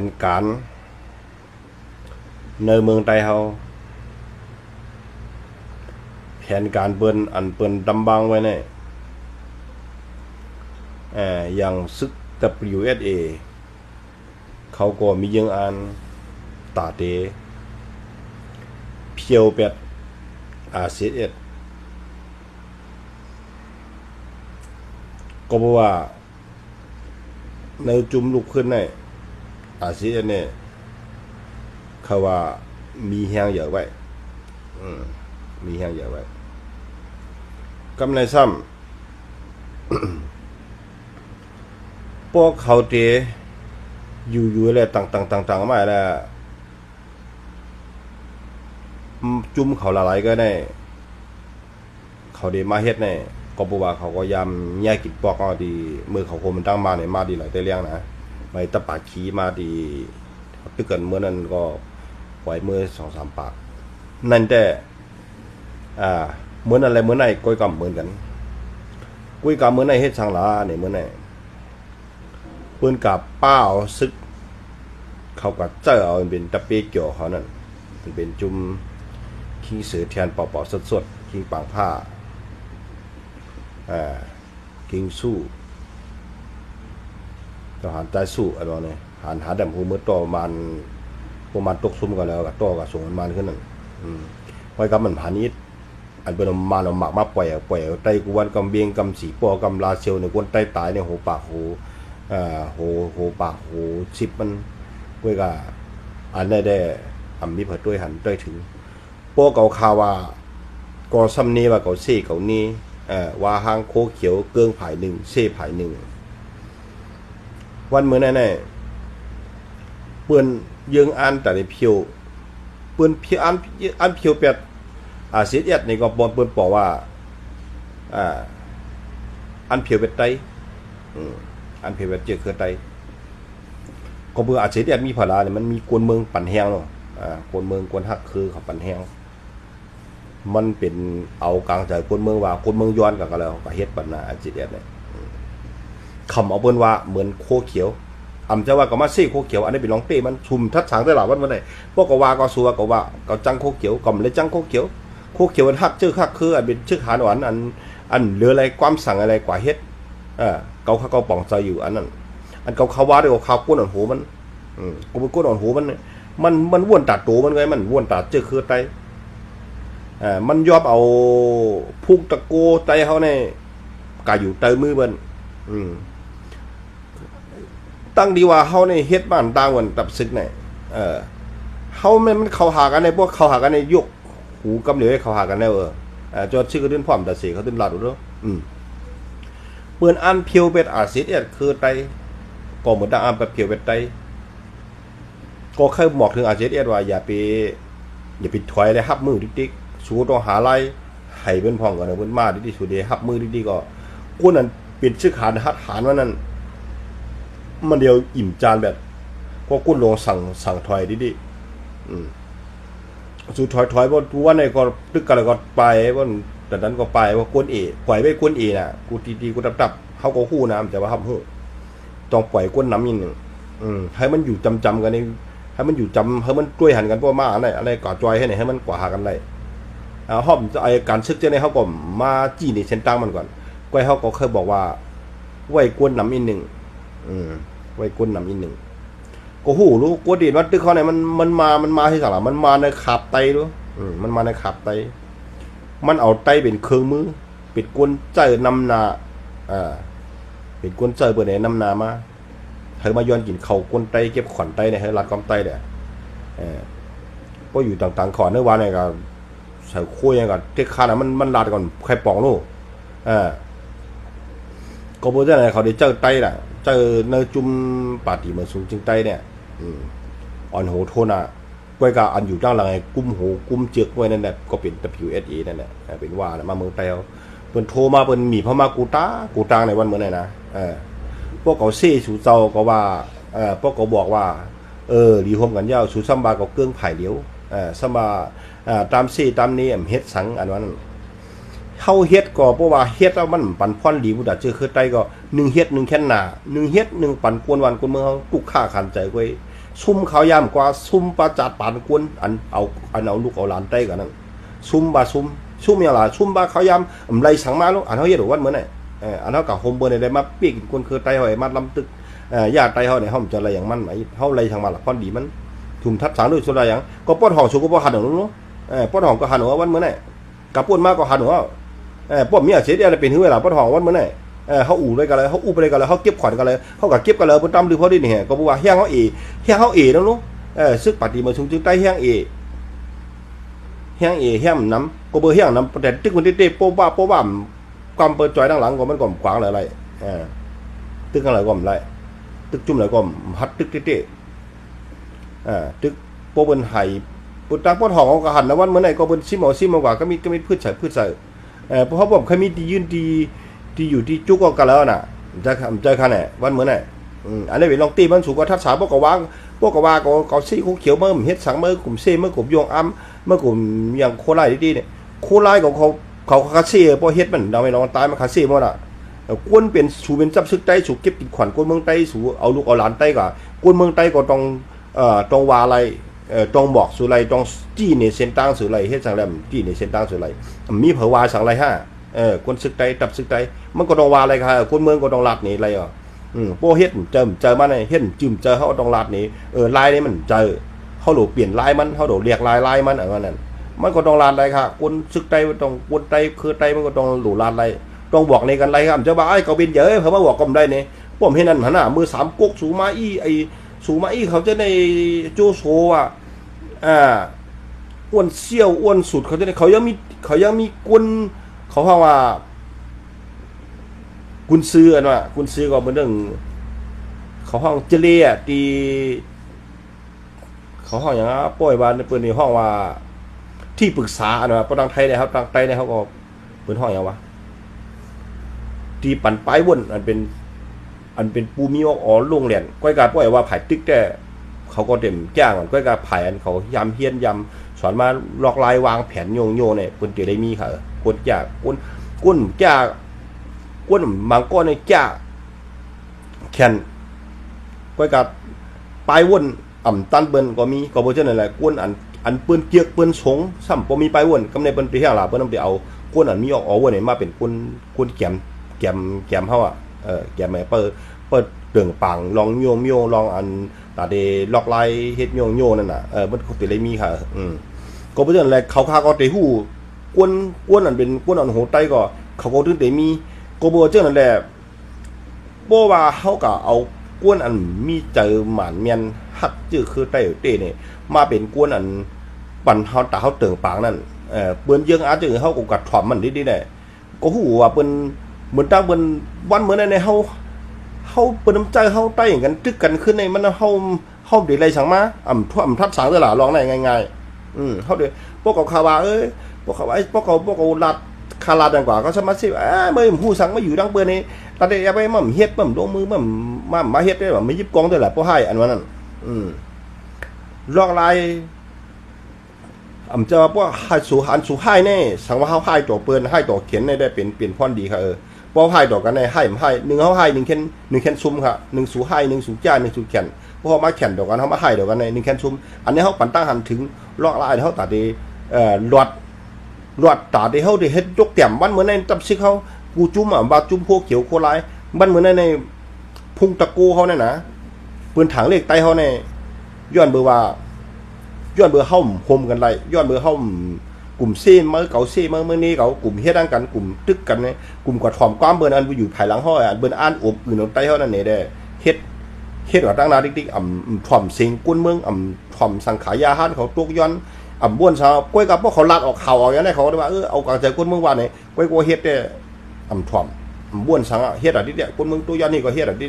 นการในเมืองไทยเฮาแผนการเปิ้นอันเปิ้นดำบังไว้เนี่ยอ่ออย่างซึก WSA เขาก็มียังอันตาเตเพียวเป็ดอาเซียนก็บอกว่า ในจุมลุกขึ้นใน อาเซียนเนี่ยเขาว่ามีแหงเยอะไว้มีแหงเยอะไว้กำไรซ้ำพวกเขาเตอยู่อยู่อะไรต่างต่างต่างต่างมาแล้วจุ่มเขาละลายก็ได้เขาเดมาเฮ็ดเนี่ยก็บอกว่าเขาก็ยำแยกกิดปอกเอาดีมือเขาคมมันตั้งมาเนี่ยมาดีหลายแต่เลี้ยงนะ ไม่ตะปากขี้มาดีตึกเกินเมื่อนั้นก็ปล่อยมือสองสามปาก นั่นแต่อ่าเหมือนอะไรเหมือนไหนก้อยกำเหมือนกันกุ้ยกำเหมือนไหนเฮ็ดช่างหลาเนี่ยเหมือนไหนปิ้นกับป้าซึก เขาก็เจอเอาเป็นตะเปียเกี่ยวเขานั่นเป็นจุ่มขี้เสือเทียนปอๆสดๆขี้ปางผ้าอ่ากิงสู้ ทหารใต้สู้อะไรเนี่ยหันหาดำหูมือต่อประมาณประมาณตกซุ่มกันแล้วก็ต่อกับส่งมันมาขึ้นนั่นอืมไว้กับมันผานิดอันเป็นมาเราหมักมาปล่อยปล่อยไตกวนกำเบียงกำสีปอกำลาเซลเนี่ยกวนไตตายเนี่ยโหปากโหเอ่อโหโหปากโหชิปมันเว้ยก็อันได้ได้อำมีเผดด้วยหันด้วยถึงโปเก่าคาว่าก็ซ้ำนี้ว่าเก่าเซ่เก่านี้เอ่อว่าหางโคเขียวเกืองผายหนึ่งเซ่ผายหนึ่ง วันเมื้อนั้นน่เปิ้นยิงอันแต่ในเพียวเปิ้นเพียวอันอันเพียวแปดอาเซียนนี่ก็บอนเปิ้นบอกว่าอ่าอันเพียวเป็ดไตอืมอันเพียวเป็ดเจอเคือไตก็เบื่ออาเซียนมีพลาเนี่ยมันมีกวนเมืองปั่นแฮงเนาะอ่ากวนเมืองกวนฮักคือเขาปั่นแฮงมันเป็นเอากลางใจกวนเมืองว่ากวนเมืองย้อนกันก็แล้วก็เฮ็ดปัญหาอาเซียนเนี่ย คำเอาเปิ้นว่าเหมือนโคเขียวอำจะว่าก็มาซี่โคเขียวอันนี้เป็นลองเต้มันชุมทัดฉางได้หลายวันวันไหนพวกก็ว่าก็สัวก็ว่าก็จังโคเขียวก็เลยจังโคเขียวโคเขียวมันฮักชื่อฮักคืออันเป็นชื่อหานหวานอันอันเหลืออะไรความสั่งอะไรกว่าเฮ็ดเออเกาเขาเกาป่องใจอยู่อันนั้นอันเกาเขาว่าด้วยว่าเขาก้นอ่อนหูมันอืมกูเป็นก้นอ่อนหูมันมันมันว่วนตัดตัวมันไงมันว่วนตัดเจอคือไตเอ่ามันยอบเอาพุกตะโกไตเขาเนี่ยกาอยู่เตมือมันอืม ตั้งดีว่าเขาในเฮ็ดบ้านต่างวันตับซึกเนี่ยเออเขามันมันเขาหากันในพวกเขาหากันในยุกหูกำเหลียวให้เขาหากันแล้วเออเอ่อจอดชื่อก็ดิ้นพร้อมแต่เสียเขาดิ้นลาดดูอืมเปื้อนอันเพียวเป็ดอาซิดเนี่ยคือไตก็เหมือนดังอันแบบเพียวเป็ดไตก็เคยบอกถึงอาซิดเนี่ยว่าอย่าไปอย่าไปถอยเลยฮับมือดิ๊กๆสู้ต้องหาไรให้เป็นพ่องกันนเพิ่นมาดิ๊กๆสู้เดฮับมือดิ๊กๆก็กูนั่นป็นชื่อขานฮัดหานว่านั่น มันเดียวอิ่มจานแบบก็กุ้นลงสั่งสั่งถอยดิ๊กๆอืมสุดถอยถอยว่าวันไหนก็ตึกกันแล้วก็ไปว่าแต่นั้นก็ไปว่ากวนเอปล่อยไว้กวนเอน่ะกูตีตีกูตับตับเขาก็คู่น้ำแต่ว่าฮับหูต้องปล่อยกวนน้ำนิดหนึ่งอืมให้มันอยู่จำจำกันนี่ให้มันอยู่จำให้มันกล้วยหันกันพวกมาอะไรอะไรก่อจอยให้ไหนให้มันกว่าหากันได้อ่าห้อมจะไอการชึกเจ้าในเขาก็มาจี้ในเส้นตั้งมันก่อนก้อยเขาก็เคยบอกว่าไว้กวนน้ำอีกหนึ่ง อืมไว้กวนนำอีกหนึ่งก็หูรู้กวดีดว่าตึกเขาเนี่ยมันมันมามันมาที่สังหลังมันมาในขับไตด้อืมมันมาในขับไต มันเอาไตเป็นเครื่องมือเป็นกวนใจนำนาอ่าเป็นกวนใจเปิดไหนนำนามาเธอมาย้อนกินเขากวนไตเก็บขอนไตเนี่ยให้รัดความไตเนี่ยเออก็อยู่ต่างๆขอนในวันเนี่ยก็ใส่คุยกันกับเทคานะมันมันรัดก่อนใครปองลูกเออก็บ่ได้ไหนเขาได้เจอไตน่ะ เจอเนจุ่มปาติมาสูงจึงไตเนี่ยอ่อนโหโทน่ะก้อยกะอันอยู่ด้านหลังไอ้กุ้มโหกุ้มเจือกไว้นั่นแหละก็เป็น WSA นั่นแหละเป็นว่ามาเมืองไทยเอาเพิ่นโทรมาเพิ่นมีพม่ากูตากูตางในวันเมื่อไหร่นะเออพวกเขาเซ่สูเจ้าก็ว่าเออพวกเขาบอกว่า เออรีโฮมกันยาวสูซัมบาก็เกื้องไผ่เลียวเออซัมบาอ่าตามเซ่ตามนี้เฮ็ดสังอันนั้น เฮาเฮ็ดก็เพราะว่าเฮ็ดแล้วมันปันพรดีบ่ดาเจอคือไตก็หนึ่งเฮ็ดหนึ่งแค่นหน้าหนึ่งเฮ็ดหนึ่งปันกวนวันกวนเมืองเฮาตุกค่าขันใจไว้ซุ่มเขายามกว่าซุ่มประจัดปานกวนอันเอาอันเอาลูกเอาหลานใต้กันนั้นซุ่มบาซุ่มซุ่มอย่างไรซุ่มบาเขายามอำไรสังมาลูกอันเฮาเฮ็ดวันเหมือนไหนเอออันเฮากับโฮมเบอร์ได้มาเปียกกวนคือไตเฮาไอ้มัดลำตึกเอ่อญาติไตเฮาเนี่ยเฮาจะอะไรอย่างมันไหมเฮาไรสังมาละพอนดีมันถุมทัดสังด้วยสุดอะไรอย่างก็ป้อนห้องสุก็บ่หันหนูเนาะเออป้อนห้องก็หันหัววันเหมือนไหนกับป้วนมาก็หันหัว เออป้อนเมียเสียเดียวเป็นหื้อเวลาป้อนห้องวันเมื่อไหนเออเขาอู่เลยกันเลยเขาอู้ไปเลยกันเลยเขาเก็บขวัญกันเลยเขากับเก็บกันเลยเพิ่นตำดือเขาดิเนี่ยก็บอกว่าเฮียงเขาเอเฮียงเขาเอนั่นลูกเออซึกปฏิมาชุงจึงใต้เฮียงเอเฮียงเอเฮียมน้ำก็เบอร์เฮียงน้ำแต่ตึกคนเตะโป๊ะบ้าโป๊ะบ้ามความเปิดจอยด้านหลังก็มันก็ขวางอะไรอะไรเออตึกอะไรก็อะไรตึกจุ่มอะไรก็ฮัดตึกเตะอ่าตึกโป๊ะบนไห้ปุตตาป้อนหองเขาก็หันนะวันเมื่อไหร่ก็เบิ้นซิมเอาซิมมากว่าก็มีก็มีพืชใส่พืชใส่ เออเพราะผมเคยมีดียืนดีที่อยู่ที่จุกก็กันแล้วน่ะจะเจอคันไหนวันเหมือนไหนอันนี้เป็นลองตีมันสูงกว่าทัดสาพวกกว่างพวกกว่าก็ก็ซี่คูเขียวเมื่อเฮ็ดสังเมื่อกลุ่มเซ่เมื่อกลุ่มยงอ้ำเมื่อกลุ่มอย่างโคไลดีๆเนี่ยโคไลของเขาเขาคาเซ่พอเฮ็ดมันเราไม่ลองตายมาคาเซ่หมดอะกวนเป็นสูเป็นจับซึกใต้สูเก็บกินขวัญกวนเมืองใต้สูเอาลูกเอาหลานใต้ก็กวนเมืองใต้ก็ต้องเอ่อต้องวาอะไร ต้องบอกสุไรต้องจี้ในเส้นตั้งสุไรเฮ็ดสังแรมจี้ในเส้นตั้งสุไรมีเผวาสังไรฮะเออคนศึกใดตับศึกใดมันก็ต้องว่าอะไรครับคนเมืองก็ต้องลาดหนีอะไรอะอืมโปเฮ็ดเจอเจอมันเฮ็ดจืมเจอเขาต้องลาดหนีเออลายนี้มันเจอเขาโดเปลี่ยนลายมันเขาโดเรียกลายลายมันอะไรนั่นมันก็ต้องลาดอะไรครับคนศึกใดมันต้องคนใดคือใดมันก็ต้องหลูลาดอะไรต้องบอกในกันอะไรครับเจ้าบ่าไอ้เขาเป็นเยอะเขามาบอกก็ไม่ได้เนี่ยผมเห็นนั่นหันหน้ามือสามก๊กสูมาอี้ไอ้สูมาอี้เขาจะในโจโซอะ อ่าอ้วนเซี่ยวอ้วนสุดเขาจะได้เขายังมีเขายังมีกุนเขาว่าว่า กุนซื้ออันว่ากุนซื้อก็เป็นเรื่อง เขาห้องเจเลียตีเขาห้องอย่างนั้นป่วยบานเปิดในห้องว่า ที่ปรึกษาอันว่าประดังไทยเนี่ยครับตังไทยเนี่ยเขาก็เปิดห้องอย่างวะที่ปั่นไปวนอันเป็น อันเป็นปูมีออกอ๋อโรงเหรียนก้อยกาป่วยว่าผ่ายตึกแต่ เขาก็เต็มแจ้างก้อยกาผายอันเขายำเฮียนยำสอนมาลอกลายวางแผนโยงโยเนี่ยคนเตียได้มีค่ะกดจากก้นก้นจากก้นบางก้อนเนี่ยจากแขนก้อยกาปลายวนอ่ำตันเบิ้นก็มีก็บ่เช่นนั่นแหละก้นอันอันปิ้นเกียกปิ้นสงซ้ำบ่มีปลายวนกำในเปิ้นไปเฮียล่ะเปิ้นนำไปเอาก้นอันมีออกอ๋อวนนี่มาเป็นก้นก้นแกมแกมแกมเฮาอะเออแกมแม่เปิด เปิดเตืองปังลองโยมโยลองอันตาเดลอกไลเฮ็ดโยงโยนั่นน่ะเออมันก็สิได้มีค่ะ อืมก็บ่เช่นแหละเขาคาก็ได้ฮู้กวนกวนอันเป็นกวนอันโหไตก็ เขาก็ถึงได้มีก็บ่เช่นนั่นแหละบ่ว่าเฮาก็เอากวนอันมีเจอหมานแม่นฮักจื้อคือไต้เต้นี่ยมาเป็นกวนอันปั่นเฮาตาเฮาเติงปางนั่นเออเปิ้นเยิงอาจจะเฮาก็กัดถ่อมมันดีๆได้ก็ฮู้ว่าเปิ้นเหมือนตั้งเปิ้นวันเหมือนในเฮา เฮาเปิ้นน้ำใจเฮาใต้กันตึกกันขึ้นในมันเฮาเฮาได้ไรสังมาอ่ำทั่วอ่ำทัดสังตลาดลองได้ง่ายๆอืมเฮาได้พวกเขาคาวาเอ้ยพวกเขาไอ้พวกเขาพวกเขาลัดคาลาดังกว่าก็สมาสิเอ้ยเมื่อฮู้สังมาอยู่ดังเปิ้นนี่ตาได้เอาไปมั่มเฮ็ดมั่มลงมือมั่มมั่มมาเฮ็ดได้บ่มายิบกองด้วยล่ะบ่ให้อันว่านั้นอืมลอกลายอ่ำจะว่าให้สู่หันสู่ให้แน่สังว่าเฮาให้ตัวเปิ้นให้ตัวเขียนได้ได้เป็นเป็นพรดีค่ะเออ พอให้ดอกกันในให้ให้หนึ่งเขาให้หนึ่งแคนหนึ่งแคนซุ่มค่ะหนึ่งสูให้หนึ่งสูจ่ายหนึ่งสูแข่นพอมาแข่นดอกกันเขามาให้ดอกกันในหนึ่งแคนซุ่มอันนี้เขาปั่นตั้งหันถึงลอกลายเขาตัดดีเอ่อหลอดหลอดตัดดีเขาด้เฮ็ดยกแต้มมันเหมือนในตับซิกเขากูจุ่มอะบาจุ่มพวกเขียวโคลายมันเหมือนในในพุงตะโกเขาเนี่ยนะปืนถังเล็กไตเขาเนี่ยย้อนเบอร์ว่าย้อนเบอร์เฮาโฮมกันไรย้อนเบอร์เฮา กลุ่มซ่เมื่อเก่าซ่เมื่อเมื่อนี้เก่ากลุ่มเฮ็ดดังกันกลุ่มตึกกันเนี่ยกลุ่มกอดถ่อมความเบิ่นอันอยู่ภายหลังห้อยอันเบิ่นอ่านอมอื่นเอาใต้เฮานั่นนี่เด้เฮ็ดเฮ็ดว่าตั้งนาดิกๆอ่ำถ่อมเสียงกุนเมืองอ่ำถ่อมสังขายาหานเขาตุกย้อนอ่ำบ้วนซาก้อยกับพวกเขาลัดออกเข่าออกอย่างนั้เขาได้ว่าเออเอากางใจกุนเมืองว่านี่ก้อยกเฮ็ดได้อ่ำถ่อมอ่ำบ้วนสังเฮ็ดอะดิเด้กุนเมืองตัวย้อนนี่ก็เฮ็ดอะดิ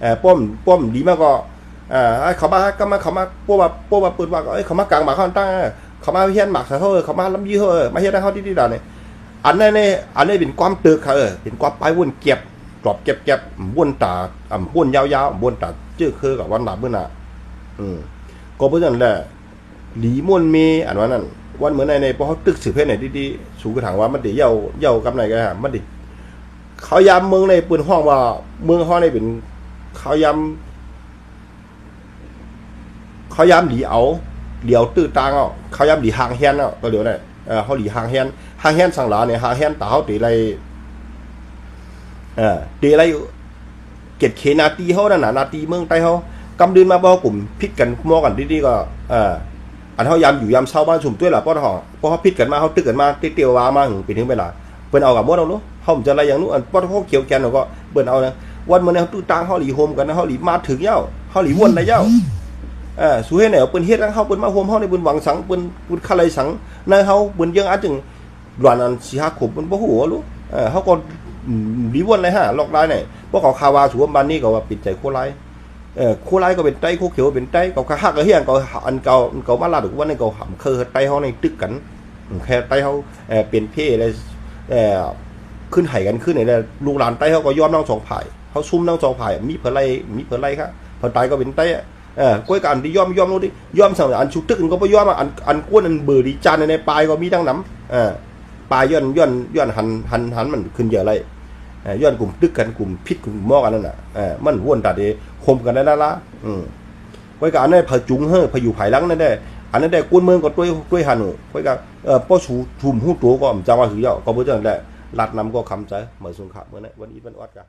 เอ่อป้อมป้อมดีมากก็อ่าเขามาก็มาเขามาพวกว่าพวกว่าปืนว่าเอ้ยเขามากลางมาเขาตั้ง เขามาเฮียนหมักเขาเออเขามาล้ำยี่เขาเออมาเฮียนให้เขาที่ที่ด่านเนี่ยอันนี้เนี่ยอันนี้เป็นความตึกเขาเออเป็นความไปวนเก็บกรอบเก็บเก็บวนตาอ่ำวนยาวๆวนตาจื้อคือกับวันหนาเมื่อน่ะอืมก็เพราะฉะนั้นแหละหลีมวนเมอันว่านั้นวันเหมือนในในพอเขาตึกสืบเพศไหนดีๆสูกระถางว่ามันเดี๋ยวเย่าเย่ากับไหนกันฮะมันดี๋ยวเขายำเมืองในปืนห้องว่า เมืองห้องในเป็นเขายำเขายามหลีเอา เหลียวตื้อตางเอาเขายามหลีหางแฮนเอาก็เหลียวได้เออเขาหลีหางแฮนหางแฮนสังหลาเนี่ยหางแฮนตาเขาตีไรเออตีไรเก็ดเขนาตีเขานั่นน่ะนาตีเมืองใต้เขากำดินมาบ่กลุ่มพิดกันมอกันดีๆก็เอออันเขายามอยู่ยามเช้าบ้านชุมด้วยล่ะป้อทอเพราะเขาพิดกันมาเขาตึกกันมาเตียววามาถึงไปถึงเวลาเปิ้นเอากับมดเอาเนาะเขาจะอะไรอย่างนู้นอันป้อเขาเขียวแกนเขาก็เปิ้นเอานะวันมื้อนี้เขาตื้อตางเขาหลีโฮมกันนะเขาหลีมาถึงเย้าเขาหลีวนได้เย้า อ่าสู้ให้ไหนเอาเปิ้นเฮ็ดให้งเฮาเปิ้นมาโฮมเฮาในเปิ้นหวังสังเปิ้นเปิ้นคาไลสังในเฮาเปิ้นยังอาจจึงดวนอันสิหาขบเปิ้นบ่ฮู้ว่ารู้เออเฮาก็รีวนเลยฮะลอกลายนี่พวกเขาคาวาสูว่าบ้านนี้ก็ว่าปิดใจโคไลเออโคไลก็เป็นไต้โคเขียวเป็นไต้ก็คาฮักก็เฮียนก็อันเก่าอันเก่ามาลาดว่าในี่ก็หำเคอไต้เฮาในตึกกันแค่ไต้เฮาเอ่อเป็นเพอะไรเออขึ้นไห้กันขึ้นนี่แหละลูกหลานไต้เฮาก็ยอมทั้งสองฝ่ายเฮาซุ่มทั้งสองฝ่ายมีเพิ่นไล่มีเพิ่นไล่ครับเพิ่นตายก็เป็นไต้อะ เออกล้วยกันที่ยอมยอมรู้ดิยอมสั่งอันชุตึกอันก็บ่ยอมอันอันกวนอันเบอร์ดีจานในปลายก็มีทั้งน้ำเออปลายย้อนย้อนย้อนหันหันหันมันขึ้นเยอะเลยย้อนกลุ่มตึกกันกลุ่มพิษกลุ่มหม้อกันนั่นน่ะเออมันว่นตัดเอคมกันได้ละละอืมกล้วยกันอันนั้นผจุงเฮ้อผอยู่ภายหลังนั่นได้ อันนั้นได้กวนเมืองก็ด้วยด้วยหันกล้วยกันเออป้อชูชุมหู้ตัวก็จำว่าหือยาก็บ่จังได้ลัดนำก็คำใจเหมือนสงครามเมื่อนั้นวันนี้วันออดกัน